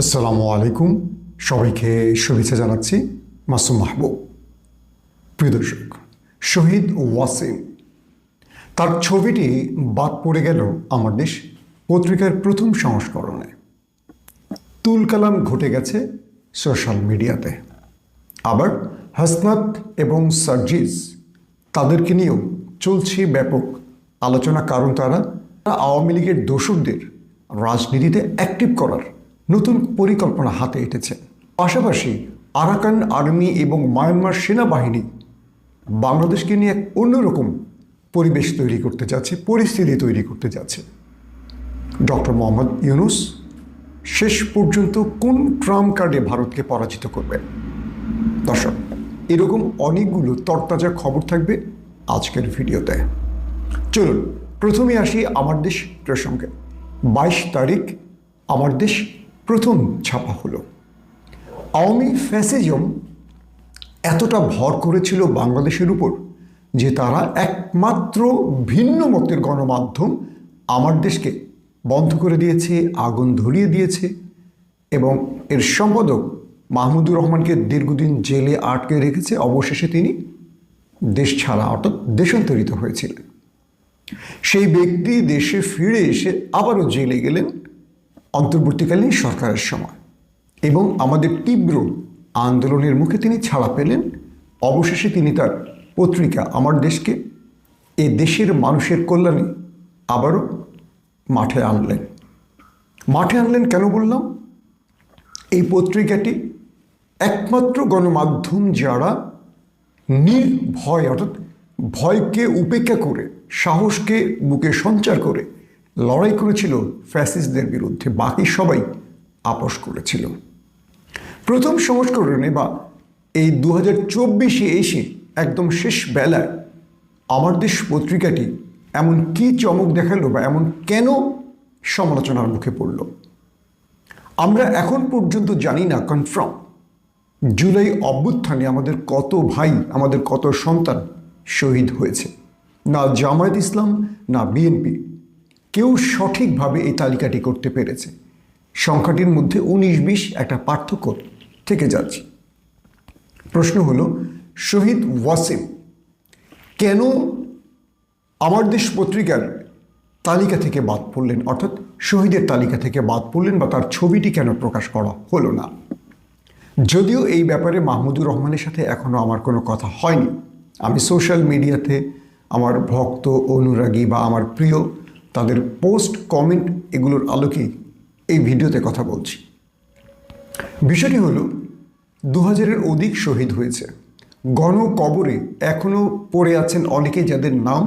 আসসালামু আলাইকুম। সবাইকে শুভেচ্ছা জানাচ্ছি মাসুম মাহবুব। প্রিয় দর্শক, শহীদ ওয়াসিম, তার ছবিটি বাদ পড়ে গেল আমার দেশ পত্রিকার প্রথম সংস্করণে। তুলকালাম ঘটে গেছে সোশ্যাল মিডিয়াতে। আবার হাসনাত এবং সার্জিস, তাদেরকে নিয়েও চলছে ব্যাপক আলোচনা, কারণ তারা আওয়ামী লীগের দোসরদের রাজনীতিতে অ্যাক্টিভ করার নতুন পরিকল্পনা হাতে এঁটেছে। পাশাপাশি আরাকান আর্মি এবং মায়ানমার সেনাবাহিনী বাংলাদেশকে নিয়ে এক অন্যরকম পরিবেশ তৈরি করতে যাচ্ছে, পরিস্থিতি তৈরি করতে যাচ্ছে। ডক্টর মোহাম্মদ ইউনুস, শেষ পর্যন্ত কোন ট্রাম কার্ডে ভারতকে পরাজিত করবে? দর্শক, এরকম অনেকগুলো তরতাজা খবর থাকবে আজকের ভিডিওতে। চলুন প্রথমে আসি আমার দেশ প্রসঙ্গে। বাইশ তারিখ, আমার দেশ প্রথম ছাপা হলো। আওয়ামী ফ্যাসিজম এতটা ভর করেছিল বাংলাদেশের উপর যে তারা একমাত্র ভিন্ন মতের গণমাধ্যম আমার দেশকে বন্ধ করে দিয়েছে, আগুন ধরিয়ে দিয়েছে এবং এর সম্পাদক মাহমুদুর রহমানকে দীর্ঘদিন জেলে আটকে রেখেছে। অবশেষে তিনি দেশ ছাড়া অর্থাৎ দেশান্তরিত হয়েছিলেন। সেই ব্যক্তি দেশে ফিরে এসে আবারও জেলে গেলেন। অন্তর্বর্তীকালীন সরকারের সময় এবং আমাদের তীব্র আন্দোলনের মুখে তিনি ছাড়া পেলেন। অবশেষে তিনি তার পত্রিকা আমার দেশকে, এ দেশের মানুষের কল্যাণে আবারও মাঠে আনলেন। মাঠে আনলেন কেন বললাম? এই পত্রিকাটি একমাত্র গণমাধ্যম যারা নির্ভয়, অর্থাৎ ভয়কে উপেক্ষা করে, সাহসকে বুকে সঞ্চার করে লড়াই করেছিল ফ্যাসিস্টদের বিরুদ্ধে, বাকি সবাই আপোষ করেছিল। প্রথম সংস্করণে বা এই দু হাজার চব্বিশে এসে একদম শেষ বেলায় আমার দেশ পত্রিকাটি এমন কি চমক দেখাল বা এমন কেন সমালোচনার মুখে পড়ল? আমরা এখন পর্যন্ত জানি না কনফার্ম জুলাই অভ্যুত্থানে আমাদের কত ভাই, আমাদের কত সন্তান শহীদ হয়েছে। না জামায়াত ইসলাম, না বিএনপি। কেউ সঠিকভাবে এই তালিকাটি করতে পেরেছে। সংখ্যাটির মধ্যে উনিশ বিশ একটা পার্থক্য থেকে যাচ্ছে। প্রশ্ন হলো, শহীদ ওয়াসিম, কেন আমার দেশ পত্রিকার তালিকা থেকে বাদ পড়লেন? অর্থাৎ শহীদের তালিকা থেকে বাদ পড়লেন বা তার ছবিটি কেন প্রকাশ করা হলো না? যদিও এই ব্যাপারে মাহমুদুর রহমানের সাথে এখনও আমার কোনো কথা হয়নি। আমি সোশ্যাল মিডিয়াতে আমার ভক্ত অনুরাগী বা আমার প্রিয় তাদের পোস্ট, কমেন্ট এগুলোর আলোকেই এই ভিডিওতে কথা বলছি। বিষয়টি হলো দু হাজারের অধিক শহীদ হয়েছে। গণকবরে এখনও পড়ে আছেন অনেকে যাদের নাম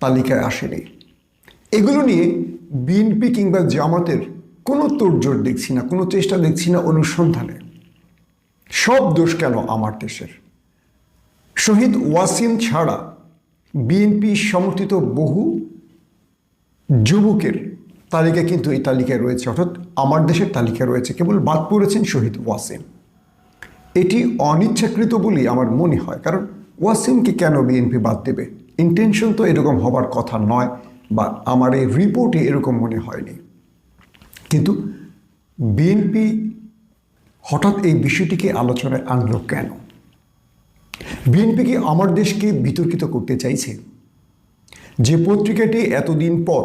তালিকায় আসেনি। এগুলো নিয়ে বিএনপি কিংবা জামাতের কোনো তোড়জোড় দেখছি না, কোনো চেষ্টা দেখছি না অনুসন্ধানে। সব দোষ কেন আমার দেশের? শহীদ ওয়াসিম ছাড়া বিএনপি সমর্থিত বহু যুবকের তালিকা কিন্তু এই তালিকায় রয়েছে, অর্থাৎ আমার দেশের তালিকায় রয়েছে। কেবল বাদ পড়েছেন শহীদ ওয়াসিম। এটি অনিচ্ছাকৃত বলেই আমার মনে হয়, কারণ ওয়াসিমকে কেন বিএনপি বাদ দেবে? ইন্টেনশন তো এরকম হবার কথা নয়, বা আমার এই রিপোর্টে এরকম মনে হয়নি। কিন্তু বিএনপি হঠাৎ এই বিষয়টিকে আলোচনায় আনলো কেন? বিএনপি কি আমার দেশকে বিতর্কিত করতে চাইছে। যে পত্রিকাটি এতদিন পর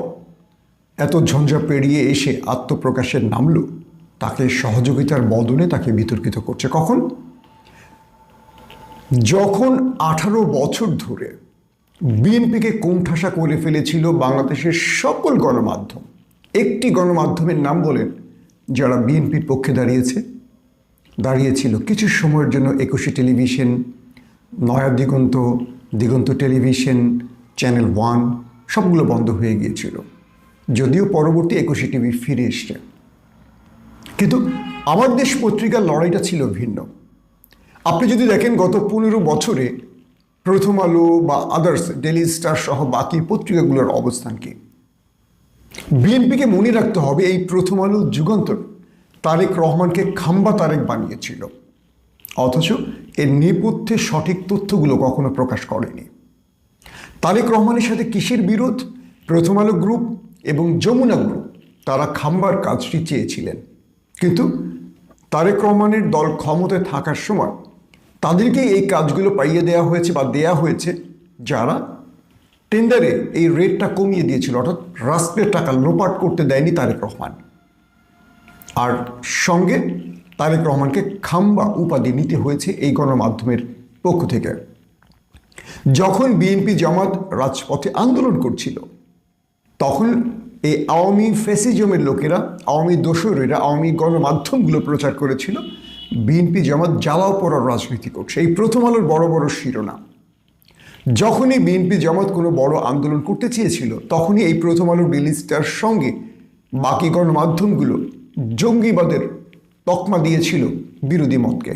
এত ঝঞ্ঝা পেরিয়ে এসে আত্মপ্রকাশের নামলো, তাকে সহযোগিতার বদলে তাকে বিতর্কিত করছে। কখন? যখন আঠারো বছর ধরে বিএনপিকে কোণঠাসা করে ফেলেছিল বাংলাদেশের সকল গণমাধ্যম। একটি গণমাধ্যমের নাম বলেন, যারা বিএনপির পক্ষে দাঁড়িয়েছে। দাঁড়িয়েছিল কিছু সময়ের জন্য Ekushey television, Naya Diganta Diganta television, channel one, সবগুলো বন্ধ হয়ে গিয়েছিল। যদিও পরবর্তী একুশে টিভি ফিরে এসছে। কিন্তু আমার দেশ পত্রিকার লড়াইটা ছিল ভিন্ন। আপনি যদি দেখেন গত পনেরো বছরে প্রথম আলো বা আদার্স ডেলি স্টার সহ বাকি পত্রিকাগুলোর অবস্থান কি? বিএনপিকে মনে রাখতে হবে এই প্রথম আলো যুগান্তর তারেক রহমানকে খাম্বা তারেক বানিয়েছিল। অথচ এর নেপথ্যে সঠিক তথ্যগুলো কখনো প্রকাশ করেনি। তারেক রহমানের সাথে কিসের বিরোধ? প্রথম আলো গ্রুপ এবং যমুনা গ্রুপ তারা খাম্বার কাজটি চেয়েছিলেন। কিন্তু তারেক রহমানের দল ক্ষমতায় থাকার সময় তাদেরকে এই কাজগুলো পাইয়ে দেওয়া হয়েছে বা দেয়া হয়েছে, যারা টেন্ডারে এই রেটটা কমিয়ে দিয়েছিল, অর্থাৎ রাষ্ট্রের টাকা লোপাট করতে দেয়নি তারেক রহমান। আর সঙ্গে তারেক রহমানকে খাম্বা উপাধি নিতে হয়েছে এই গণমাধ্যমের পক্ষ থেকে। যখন বিএনপি জামাত রাজপথে আন্দোলন করছিল তখন এই আওয়ামী ফেসিজমের লোকেরা, আওয়ামী দোসরেরা, আওয়ামী গণমাধ্যমগুলো প্রচার করেছিল, বিএনপি জামাত জ্বালাও পড়ার রাজনীতি করছে। এই প্রথম আলোর বড় বড় শিরোনাম। যখনই বিএনপি জামাত কোনো বড় আন্দোলন করতে চেয়েছিল, তখনই এই প্রথম আলোর রিলিজটার সঙ্গে বাকি গণমাধ্যমগুলো জঙ্গিবাদের তকমা দিয়েছিল বিরোধী মতকে।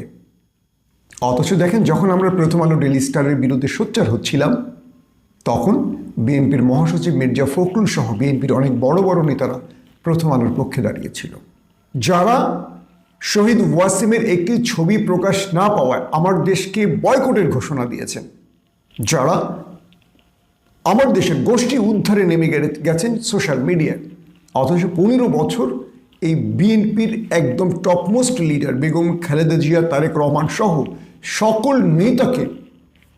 অথচ দেখেন, যখন আমরা প্রথম আলো ডেলি স্টারের বিরুদ্ধে সোচ্চার হচ্ছিলাম, তখন বিএনপির মহাসচিব মির্জা ফখরুল সহ বিএনপির অনেক বড় বড় নেতারা প্রথম আলোর পক্ষে দাঁড়িয়েছিল। যারা শহীদ ওয়াসিমের একটি ছবি প্রকাশ না পাওয়ায় আমার দেশকে বয়কটের ঘোষণা দিয়েছেন। যারা আমার দেশের গোষ্ঠী উদ্ধারে নেমে গেছেন সোশ্যাল মিডিয়ায়। অথচ পনেরো বছর এই বিএনপির একদম টপমোস্ট লিডার বেগম খালেদা জিয়া, তারেক রহমান সহ সকল নেতাকে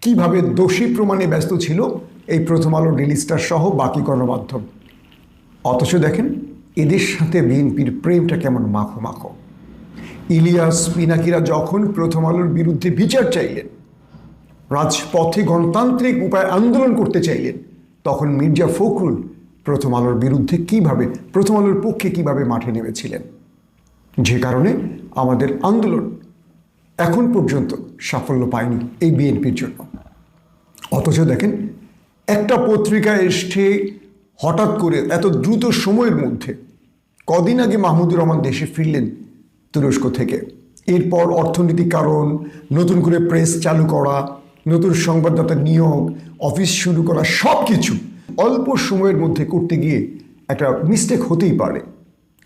কীভাবে দোষী প্রমাণে ব্যস্ত ছিল এই প্রথম আলো ডেলি সহ বাকি গণমাধ্যম অথচ দেখেন, এদের সাথে বিএনপির প্রেমটা কেমন মাখো মাখো ইলিয়াস পিনাকিরা যখন প্রথম আলোর বিরুদ্ধে বিচার চাইলেন, রাজপথে গণতান্ত্রিক উপায় আন্দোলন করতে চাইলেন, তখন মির্জা ফখরুল প্রথম আলোর বিরুদ্ধে কীভাবে, প্রথম আলোর পক্ষে কীভাবে মাঠে নেমেছিলেন? যে কারণে আমাদের আন্দোলন এখন পর্যন্ত সাফল্য পায়নি এই বিএনপির জন্য। অথচ দেখেন একটা পত্রিকা এসে হঠাৎ করে এত দ্রুত সময়ের মধ্যে কদিন আগে মাহমুদুর রহমান দেশে ফিরলেন তুরস্ক থেকে। এরপর অর্থনৈতিক কারণ, নতুন করে প্রেস চালু করা, নতুন সংবাদদাতা নিয়োগ, অফিস শুরু করা সব কিছু অল্প সময়ের মধ্যে করতে গিয়ে একটা মিস্টেক হতেই পারে।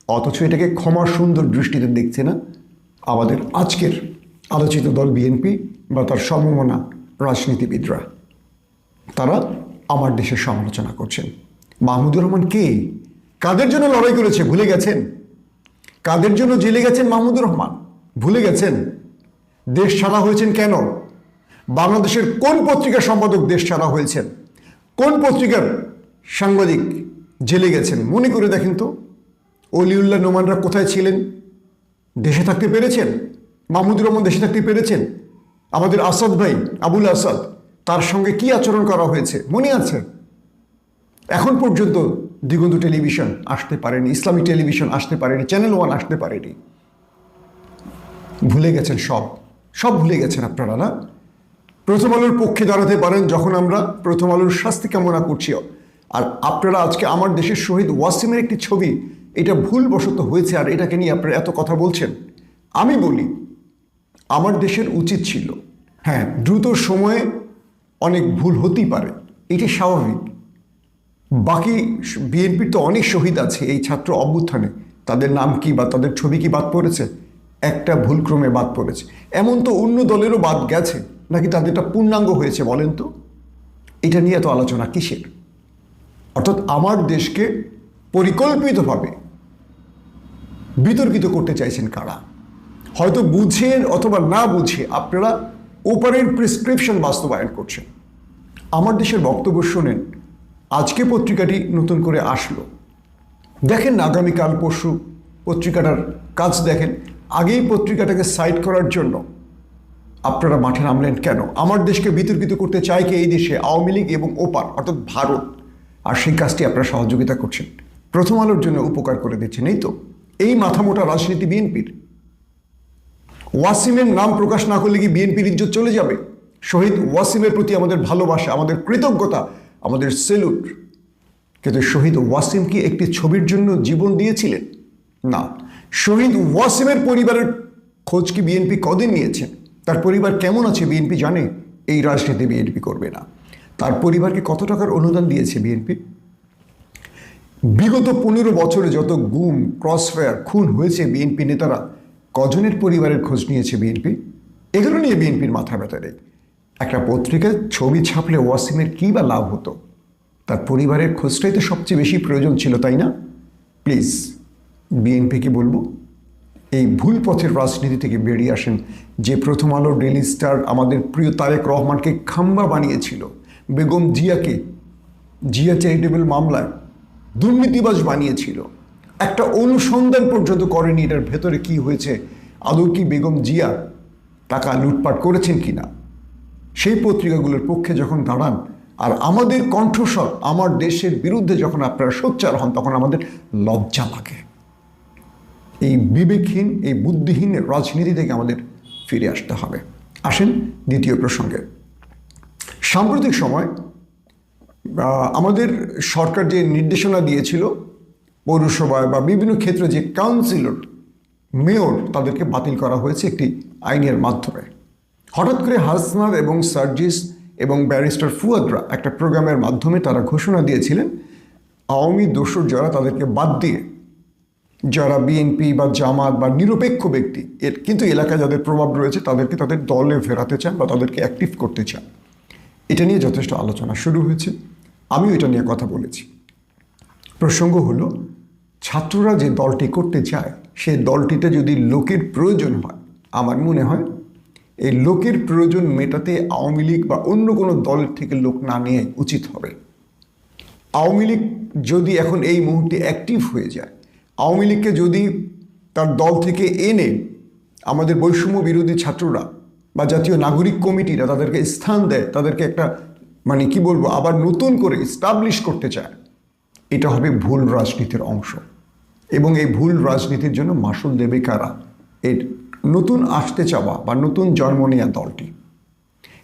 অথচ এটাকে ক্ষমা সুন্দর দৃষ্টিতে দেখছে না আমাদের আজকের আলোচিত দল বিএনপি বা তার সমমনা রাজনীতিবিদরা। তারা আমার দেশের সমালোচনা করছেন। মাহমুদুর রহমান কে? কাদের জন্য লড়াই করেছে? ভুলে গেছেন? কাদের জন্য জেলে গেছেন মাহমুদুর রহমান? ভুলে গেছেন? দেশ ছাড়া হয়েছেন কেন? বাংলাদেশের কোন পত্রিকার সম্পাদক দেশ ছাড়া হয়েছেন? কোন পত্রিকার সাংবাদিক জেলে গেছেন? মনে করে দেখেন তো। অলিউল্লাহ নোমানরা কোথায় ছিলেন? দেশে থাকতে পেরেছেন? মাহমুদুর রহমান দেশে থাকতে পেরেছেন? আমাদের আসাদ ভাই, আবুল আসাদ তার সঙ্গে কি আচরণ করা হয়েছে? মনে আছে? এখন পর্যন্ত দিগন্ত টেলিভিশন আসতে পারেনি ইসলামী টেলিভিশন আসতে পারেনি, চ্যানেল ওয়ান আসতে পারেনি। ভুলে গেছেন সব। সব ভুলে গেছেন আপনারা, না? প্রথম আলোর পক্ষে দাঁড়াতে পারেন যখন আমরা প্রথম আলোর শাস্তি কামনা করছি। আর আপনারা আজকে আমার দেশের শহীদ ওয়াসিমের একটি ছবি, এটা ভুলবশত হয়েছে আর এটাকে নিয়ে আপনারা এত কথা বলছেন। আমি বলি, আমার দেশের উচিত ছিল হ্যাঁ দ্রুত সময়ে অনেক ভুল হতেই পারে। এটি স্বাভাবিক। বাকি বিএনপির তো অনেক শহীদ আছে এই ছাত্র অভ্যুত্থানে। তাদের নাম কি বা তাদের ছবি কি বাদ পড়েছে? একটা ভুলক্রমে বাদ পড়েছে। এমন তো অন্য দলেরও বাদ গেছে, নাকি তাদেরটা পূর্ণাঙ্গ হয়েছে বলেন তো? এটা নিয়ে তো আলোচনা কিসের? অর্থাৎ আমার দেশকে পরিকল্পিতভাবে বিতর্কিত করতে চাইছেন কারা? হয়তো বুঝেন অথবা না বুঝে আপনারা ওপারের প্রেসক্রিপশন বাস্তবায়ন করছেন আমার দেশের বক্তব্য শোনেন, আজকে পত্রিকাটি নতুন করে আসলো। দেখেন আগামীকাল পরশু পত্রিকাটার কাজ দেখেন। আগেই পত্রিকাটাকে সাইড করার জন্য আপনারা মাঠে নামলেন কেন? আমার দেশকে বিতর্কিত করতে চায় কি এই দেশে আওয়ামী লীগ এবং ওপার, অর্থাৎ ভারত? আর সেই কাজটি আপনারা সহযোগিতা করছেন। প্রথম আলোর জন্য উপকার করে দিচ্ছেন, এই তো। এই মাথামোটা রাজনীতি বিএনপির। ওয়াসিমের নাম প্রকাশ না করলে কি বিএনপির ইজ্জত চলে যাবে? শহীদ ওয়াসিমের প্রতি আমাদের ভালোবাসা, আমাদের কৃতজ্ঞতা, আমাদের সেলুট কিন্তু শহীদ ওয়াসিম কি একটি ছবির জন্য জীবন দিয়েছিলেন? না। শহীদ ওয়াসিমের পরিবারের খোঁজ কি বিএনপি কদিন নিয়েছেন তার পরিবার কেমন আছে বিএনপি জানে? এই রাজনীতি বিএনপি করবে না। তার পরিবারকে কত টাকার অনুদান দিয়েছে বিএনপি? বিগত পনেরো বছরে যত গুম ক্রসফায়ার খুন হয়েছে বিএনপি নেতারা কজনের পরিবারের খোঁজ নিয়েছে বিএনপি এগুলো নিয়ে বিএনপির মাথা ব্যথা নেই। একটা পত্রিকায় ছবি ছাপলে ওয়াসিমের কী বা লাভ হতো? তার পরিবারের খোঁজটাই তো সবচেয়ে বেশি প্রয়োজন ছিল, তাই না? প্লিজ বিএনপিকে বলব? এই ভুল পথের রাজনীতি থেকে বেরিয়ে আসেন যে প্রথম আলো ডেলি স্টার আমাদের প্রিয় তারেক রহমানকে খাম্বা বানিয়েছিল, বেগম জিয়াকে। জিয়া চ্যারিটেবল মামলায় দুর্নীতিবাজ বানিয়েছিল। একটা অনুসন্ধান পর্যন্ত করেনি এটার ভেতরে কি হয়েছে? আদৌ কি বেগম জিয়া টাকা লুটপাট করেছেন কি না সেই পত্রিকাগুলোর পক্ষে যখন দাঁড়ান, আর আমাদের কণ্ঠস্বর আমার দেশের বিরুদ্ধে যখন আপনারা সোচ্চার হন, তখন আমাদের লজ্জা লাগে। এই বিবেকহীন, এই বুদ্ধিহীন রাজনীতি থেকে আমাদের ফিরে আসতে হবে। আসেন দ্বিতীয় প্রসঙ্গে। সাম্প্রতিক সময় আমাদের সরকার যে নির্দেশনা দিয়েছিল পৌরসভায় বা বিভিন্ন ক্ষেত্রে যে কাউন্সিলর মেয়র তাদেরকে বাতিল করা হয়েছে একটি আইনের মাধ্যমে। হঠাৎ করে হাসনাদ এবং সার্জিস এবং ব্যারিস্টার ফুয়াদরা একটা প্রোগ্রামের মাধ্যমে তারা ঘোষণা দিয়েছিলেন, আওয়ামী দোসর যারা তাদেরকে বাদ দিয়ে, যারা বিএনপি বা জামাত বা নিরপেক্ষ ব্যক্তি, এর কিন্তু এলাকায় যাদের প্রভাব রয়েছে তাদেরকে তাদের দলে ফেরাতে চান বা তাদেরকে অ্যাক্টিভ করতে চান। এটা নিয়ে যথেষ্ট আলোচনা শুরু হয়েছে। আমিও এটা নিয়ে কথা বলেছি। প্রসঙ্গ হলো ছাত্ররা যে দলটি করতে চায়, সে দলটিতে যদি লোকের প্রয়োজন হয়, আমার মনে হয় এই লোকের প্রয়োজন মেটাতে আওয়ামী লীগ বা অন্য কোনো দলের থেকে লোক না নিয়ে উচিত হবে। আওয়ামী লীগ যদি এখন এই মুহূর্তে অ্যাক্টিভ হয়ে যায়, আওয়ামী লীগকে যদি তার দল থেকে এনে আমাদের বৈষম্য বিরোধী ছাত্ররা বা জাতীয় নাগরিক কমিটিরা তাদেরকে স্থান দেয়, তাদেরকে একটা মানে কি বলব, আবার নতুন করে স্টাবলিশ করতে চায়, এটা হবে ভুল রাজনীতির অংশ। এবং এই ভুল রাজনীতির জন্য মাসুল দেবে কারা? এর নতুন আসতে চাওয়া বা নতুন জন্ম নেওয়া দলটি।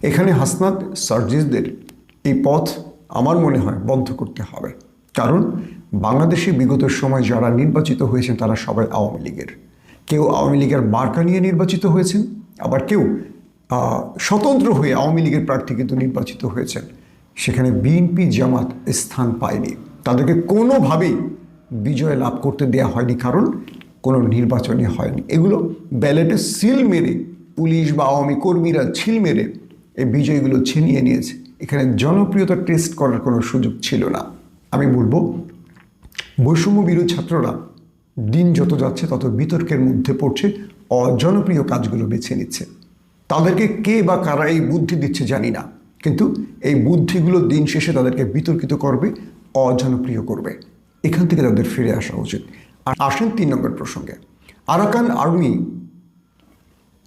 এখানে হাসনাত সার্জিসদের এই পথ আমার মনে হয় বন্ধ করতে হবে। কারণ বাংলাদেশে বিগত সময় যারা নির্বাচিত হয়েছেন তারা সবাই আওয়ামী লীগের। কেউ আওয়ামী লীগের মার্কা নিয়ে নির্বাচিত হয়েছেন, আবার কেউ স্বতন্ত্র হয়ে আওয়ামী লীগের প্রার্থী কিন্তু নির্বাচিত হয়েছেন। সেখানে বিএনপি জামাত স্থান পায়নি। তাদেরকে কোনোভাবেই বিজয় লাভ করতে দেয়া হয়নি, কারণ কোনো নির্বাচনই হয়নি। এগুলো ব্যালেটে সিল মেরে পুলিশ বা আওয়ামী কর্মীরা ছিল মেরে এই বিজয়গুলো ছিনিয়ে নিয়েছে। এখানে জনপ্রিয়তা টেস্ট করার কোনো সুযোগ ছিল না। আমি বলব, বৈষম্য বিরোধী ছাত্ররা দিন যত যাচ্ছে তত বিতর্কের মধ্যে পড়ছে, অজনপ্রিয় কাজগুলো বেছে নিচ্ছে। তাদেরকে কে বা কারা এই বুদ্ধি দিচ্ছে জানি না, কিন্তু এই বুদ্ধিগুলো দিন শেষে তাদেরকে বিতর্কিত করবে, অজনপ্রিয় করবে। এখান থেকে তাদের ফিরে আসা উচিত। আর আসেন তিন নম্বর প্রসঙ্গে। আরাকান আর্মি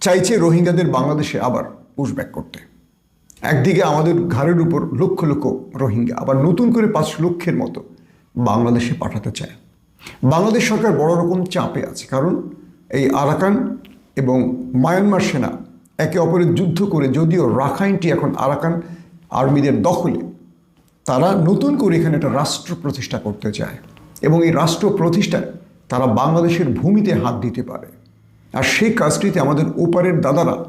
চাইছে রোহিঙ্গাদের বাংলাদেশে আবার পুশব্যাক করতে। একদিকে আমাদের ঘাড়ের উপর লক্ষ লক্ষ রোহিঙ্গা, আবার নতুন করে পাঁচ লক্ষের মতো বাংলাদেশে পাঠাতে চায়। বাংলাদেশ সরকার বড় রকম চাপে আছে, কারণ এই আরাকান এবং মায়ানমার সেনা একে অপরের যুদ্ধ করে, যদিও রাখাইনটি এখন আরাকান আর্মিদের দখলে তারা নতুন করে এখানে একটা রাষ্ট্র প্রতিষ্ঠা করতে চায়। এবং এই রাষ্ট্র প্রতিষ্ঠায় তারা বাংলাদেশের ভূমিতে হাত দিতে পারে। আর সেই কাজটিতে আমাদের ওপারের দাদারা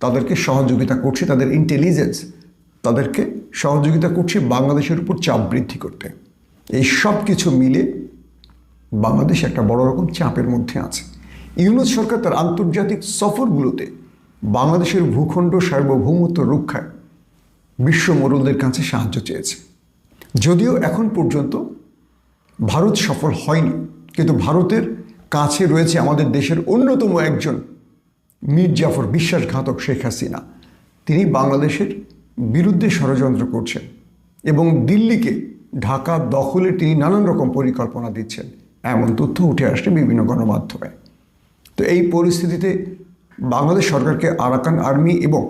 তাদেরকে সহযোগিতা করছে, তাদের ইন্টেলিজেন্স তাদেরকে সহযোগিতা করছে, বাংলাদেশের উপর চাপ বৃদ্ধি করতে। এই সব কিছু মিলে বাংলাদেশ একটা বড় রকম চাপের মধ্যে আছে। ইউনুস সরকার তার আন্তর্জাতিক সফরগুলোতে বাংলাদেশের ভূখণ্ড সার্বভৌমত্ব রক্ষায় বিশ্ব মোড়লদের কাছে সাহায্য চেয়েছে। যদিও এখন পর্যন্ত ভারত সফল হয়নি, কিন্তু ভারতের কাছে রয়েছে আমাদের দেশের অন্যতম একজন মীর জাফর বিশ্বাসঘাতক শেখ হাসিনা। তিনি বাংলাদেশের বিরুদ্ধে ষড়যন্ত্র করছেন এবং দিল্লিকে ঢাকা দখলে তিনি নানান রকম পরিকল্পনা দিচ্ছেন। এমন তথ্য উঠে আসছে বিভিন্ন গণমাধ্যমে। তো এই পরিস্থিতিতে বাংলাদেশ সরকারকে আরাকান আর্মি এবং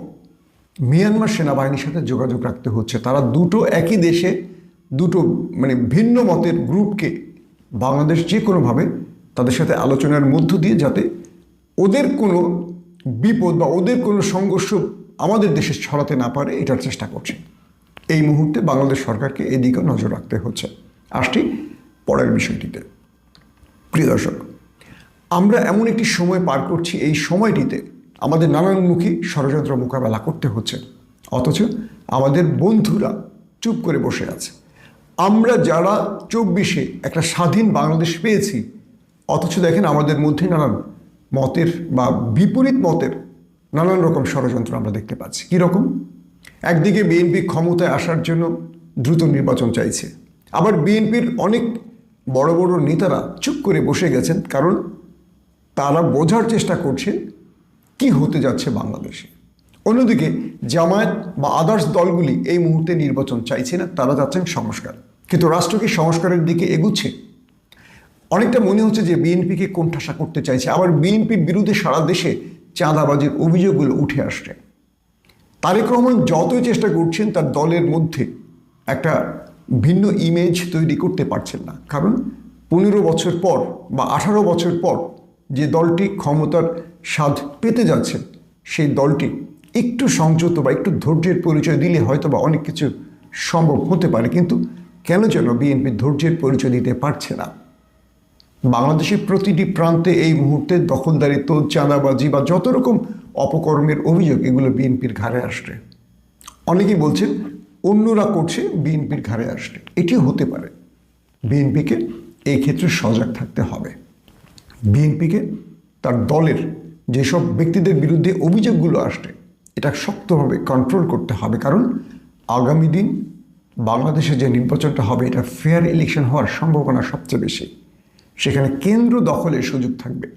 মিয়ানমার সেনাবাহিনীর সাথে যোগাযোগ রাখতে হচ্ছে। তারা দুটো একই দেশে দুটো মানে ভিন্ন মতের গ্রুপকে বাংলাদেশ যে কোনোভাবে তাদের সাথে আলোচনার মধ্য দিয়ে যাতে ওদের কোনো বিপদ বা ওদের কোনো সংঘর্ষ আমাদের দেশে ছড়াতে না পারে, এটার চেষ্টা করছে। এই মুহূর্তে বাংলাদেশ সরকারকে এদিকেও নজর রাখতে হচ্ছে। আসছি পরের বিষয়টিতে। প্রিয় দর্শক, আমরা এমন একটি সময় পার করছি, এই সময়টিতে আমাদের নানানমুখী ষড়যন্ত্র মোকাবেলা করতে হচ্ছে। অথচ আমাদের বন্ধুরা চুপ করে বসে আছে। আমরা যারা চব্বিশে একটা স্বাধীন বাংলাদেশ পেয়েছি, অথচ দেখেন আমাদের মধ্যে নানান মতের বা বিপরীত মতের নানান রকম ষড়যন্ত্র আমরা দেখতে পাচ্ছি। কীরকম একদিকে বিএনপি ক্ষমতায় আসার জন্য দ্রুত নির্বাচন চাইছে। আবার বিএনপির অনেক বড় বড় নেতারা চুপ করে বসে গেছেন, কারণ তারা বোঝার চেষ্টা করছেন কি হতে যাচ্ছে বাংলাদেশে। অন্যদিকে জামায়াত বা আদার্স দলগুলি এই মুহূর্তে নির্বাচন চাইছে না, তারা চাচ্ছেন সংস্কার। কিন্তু রাষ্ট্র কি সংস্কারের দিকে এগুচ্ছে। অনেকটা মনে হচ্ছে যে বিএনপিকে কোণঠাসা করতে চাইছে। আবার বিএনপির বিরুদ্ধে সারা দেশে চাঁদাবাজির অভিযোগগুলো উঠে আসছে। তারেক রহমান যতই চেষ্টা করছেন, তার দলের মধ্যে একটা ভিন্ন ইমেজ তৈরি করতে পারছেন না। কারণ পনেরো বছর পর বা আঠারো বছর পর যে দলটি ক্ষমতার স্বাদ পেতে যাচ্ছে, সেই দলটি একটু সংযত বা একটু ধৈর্যের পরিচয় দিলে হয়তো বা অনেক কিছু সম্ভব হতে পারে। কিন্তু কেন যেন বিএনপি ধৈর্যের পরিচয় দিতে পারছে না? বাংলাদেশের প্রতিটি প্রান্তে এই মুহূর্তে দখলদারিত্ব চাঁদাবাজি বা যত রকম অপকর্মের অভিযোগ এগুলো বিএনপির ঘাড়ে আসছে। অনেকেই বলছেন অন্যরা করছে বিএনপির ঘাড়ে আসছে। এটিও হতে পারে। বিএনপিকে এই ক্ষেত্রে সজাগ থাকতে হবে। বিএনপিকে তার দলের যেসব ব্যক্তিদের বিরুদ্ধে অভিযোগগুলো আসছে, এটা শক্তভাবে কন্ট্রোল করতে হবে। কারণ আগামী দিন বাংলাদেশে যে নির্বাচনটা হবে, এটা ফেয়ার ইলেকশন হওয়ার সম্ভাবনা সবচেয়ে বেশি। সেখানে কেন্দ্র দখলের সুযোগ থাকবে।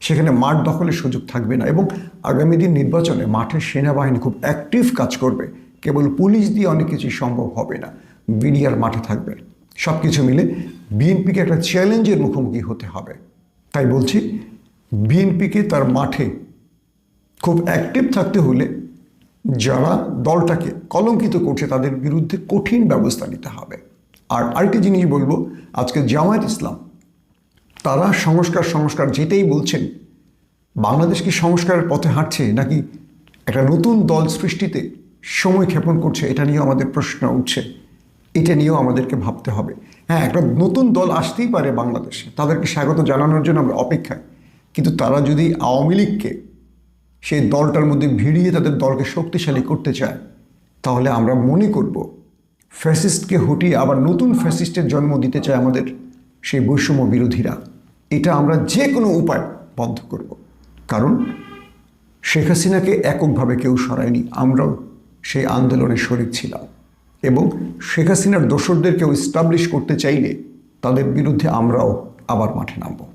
সেখানে মাঠ দখলের সুযোগ থাকবে না এবং আগামী দিন নির্বাচনে মাঠের সেনাবাহিনী খুব অ্যাক্টিভ কাজ করবে। কেবল পুলিশ দিয়ে অনেক কিছু সম্ভব হবে না। বিডিআর মাঠে থাকবে। সব কিছু মিলে বিএনপিকে একটা চ্যালেঞ্জের মুখোমুখি হতে হবে। তাই বলছি, বিএনপিকে তার মাঠে খুব অ্যাক্টিভ থাকতে হলে যারা দলটাকে কলঙ্কিত করছে, তাদের বিরুদ্ধে কঠিন ব্যবস্থা নিতে হবে। আর আরেকটি জিনিস বলব, আজকে জামায়াত ইসলাম, তারা সংস্কার সংস্কার যেটাই বলছেন, বাংলাদেশ কি সংস্কারের পথে হাঁটছে, নাকি একটা নতুন দল সৃষ্টিতে সময় ক্ষেপণ করছে, এটা নিয়েও আমাদের প্রশ্ন উঠছে। এটা নিয়েও আমাদেরকে ভাবতে হবে। হ্যাঁ একটা নতুন দল আসতেই পারে বাংলাদেশে, তাদেরকে স্বাগত জানানোর জন্য আমরা অপেক্ষায়। কিন্তু তারা যদি আওয়ামী লীগকে সেই দলটার মধ্যে ভিড়িয়ে তাদের দলকে শক্তিশালী করতে চায়। তাহলে আমরা মনে করব, ফ্যাসিস্টকে হটিয়ে আবার নতুন ফ্যাসিস্টের জন্ম দিতে চায় আমাদের সেই বৈষম্য বিরোধীরা। এটা আমরা যে কোনো উপায় বন্ধ করব। কারণ শেখ হাসিনাকে এককভাবে কেউ সরায়নি, আমরাও সেই আন্দোলনে শরিক ছিলাম। এবং শেখ হাসিনার দোসরদেরকেও ইস্টাবলিশ করতে চাইলে তাদের বিরুদ্ধে আমরাও আবার মাঠে নামবো।